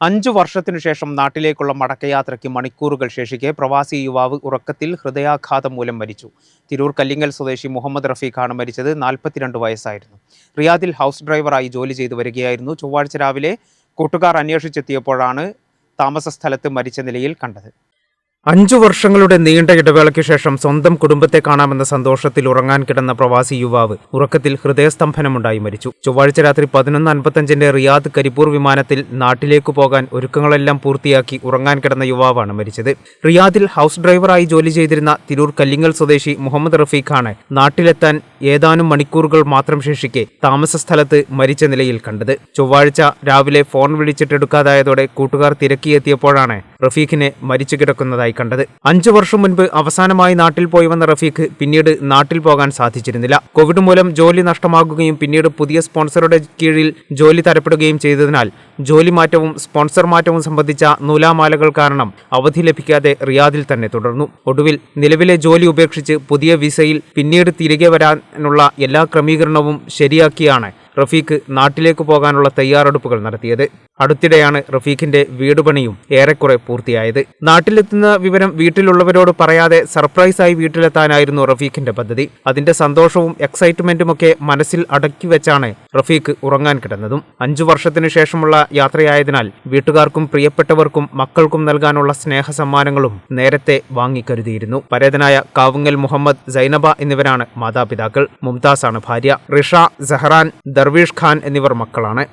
അഞ്ചു വർഷത്തിനു ശേഷം നാട്ടിലേക്കുള്ള മടക്കയാത്രയ്ക്ക് മണിക്കൂറുകൾ ശേഷിക്കെ പ്രവാസി യുവാവ് ഉറക്കത്തിൽ ഹൃദയാഘാതം മൂലം മരിച്ചു. തിരൂർ കല്ലിങ്ങൽ സ്വദേശി മുഹമ്മദ് റഫീഖാണ് മരിച്ചത്. നാൽപ്പത്തിരണ്ട് വയസ്സായിരുന്നു. റിയാദിൽ ഹൗസ് ഡ്രൈവറായി ജോലി ചെയ്തു വരികയായിരുന്നു. ചൊവ്വാഴ്ച രാവിലെ കൂട്ടുകാർ അന്വേഷിച്ചെത്തിയപ്പോഴാണ് താമസ സ്ഥലത്ത് മരിച്ച നിലയിൽ കണ്ടത്. അഞ്ചു വർഷങ്ങളുടെ നീണ്ട ഇടവേളയ്ക്ക് ശേഷം സ്വന്തം കുടുംബത്തെ കാണാമെന്ന സന്തോഷത്തിൽ ഉറങ്ങാൻ കിടന്ന പ്രവാസി യുവാവ് ഉറക്കത്തിൽ ഹൃദയസ്തംഭനമുണ്ടായി മരിച്ചു. ചൊവ്വാഴ്ച രാത്രി പതിനൊന്ന് അൻപത്തഞ്ചിന്റെ റിയാദ് കരിപ്പൂർ വിമാനത്തിൽ നാട്ടിലേക്ക് പോകാൻ ഒരുക്കങ്ങളെല്ലാം പൂർത്തിയാക്കി ഉറങ്ങാൻ കിടന്ന യുവാവാണ് മരിച്ചത്. റിയാദിൽ ഹൗസ് ഡ്രൈവറായി ജോലി ചെയ്തിരുന്ന തിരൂർ കല്ലിങ്ങൽ സ്വദേശി മുഹമ്മദ് റഫീഖാണ് നാട്ടിലെത്താൻ ഏതാനും മണിക്കൂറുകൾ മാത്രം ശേഷിക്കെ താമസ സ്ഥലത്ത് മരിച്ച നിലയിൽ കണ്ടത്. ചൊവ്വാഴ്ച രാവിലെ ഫോൺ വിളിച്ചിട്ടെടുക്കാതായതോടെ കൂട്ടുകാർ തിരക്കിയെത്തിയപ്പോഴാണ് റഫീഖിനെ മരിച്ചു കിടക്കുന്നതായി കണ്ടത്. അഞ്ചു വർഷം മുൻപ് അവസാനമായി നാട്ടിൽ പോയി വന്ന റഫീഖ് പിന്നീട് നാട്ടിൽ പോകാൻ സാധിച്ചിരുന്നില്ല. കോവിഡ് മൂലം ജോലി നഷ്ടമാകുകയും പിന്നീട് പുതിയ സ്പോൺസറുടെ കീഴിൽ ജോലി തരപ്പെടുകയും ചെയ്തതിനാൽ ജോലി മാറ്റവും സ്പോൺസർ മാറ്റവും സംബന്ധിച്ച നൂലാമാലകൾ കാരണം അവധി ലഭിക്കാതെ റിയാദിൽ തന്നെ തുടർന്നു. ഒടുവിൽ നിലവിലെ ജോലി ഉപേക്ഷിച്ച് പുതിയ വിസയിൽ പിന്നീട് തിരികെ വരാനുള്ള എല്ലാ ക്രമീകരണവും ശരിയാക്കിയാണ് റഫീഖ് നാട്ടിലേക്ക് പോകാനുള്ള തയ്യാറെടുപ്പുകൾ നടത്തിയത്. അടുത്തിടെയാണ് റഫീഖിന്റെ വീടുപണിയും ഏറെക്കുറെ പൂർത്തിയായത്. നാട്ടിലെത്തുന്ന വിവരം വീട്ടിലുള്ളവരോട് പറയാതെ സർപ്രൈസായി വീട്ടിലെത്താനായിരുന്നു റഫീഖിന്റെ പദ്ധതി. അതിന്റെ സന്തോഷവും എക്സൈറ്റ്മെന്റുമൊക്കെ മനസ്സിൽ അടക്കി വെച്ചാണ് റഫീഖ് ഉറങ്ങാൻ കിടന്നതും. അഞ്ചു വർഷത്തിനു ശേഷമുള്ള യാത്രയായതിനാൽ വീട്ടുകാർക്കും പ്രിയപ്പെട്ടവർക്കും മക്കൾക്കും നൽകാനുള്ള സ്നേഹ സമ്മാനങ്ങളും നേരത്തെ വാങ്ങിക്കരുതിയിരുന്നു. പരേതനായ കാവുങ്ങൽ മുഹമ്മദ് സൈനബ എന്നിവരാണ് മാതാപിതാക്കൾ. മുംതാസാണ് ഭാര്യ. റിഷ സെഹ്റാൻ ദർവീഷ് ഖാൻ എന്നിവർ മക്കളാണ്.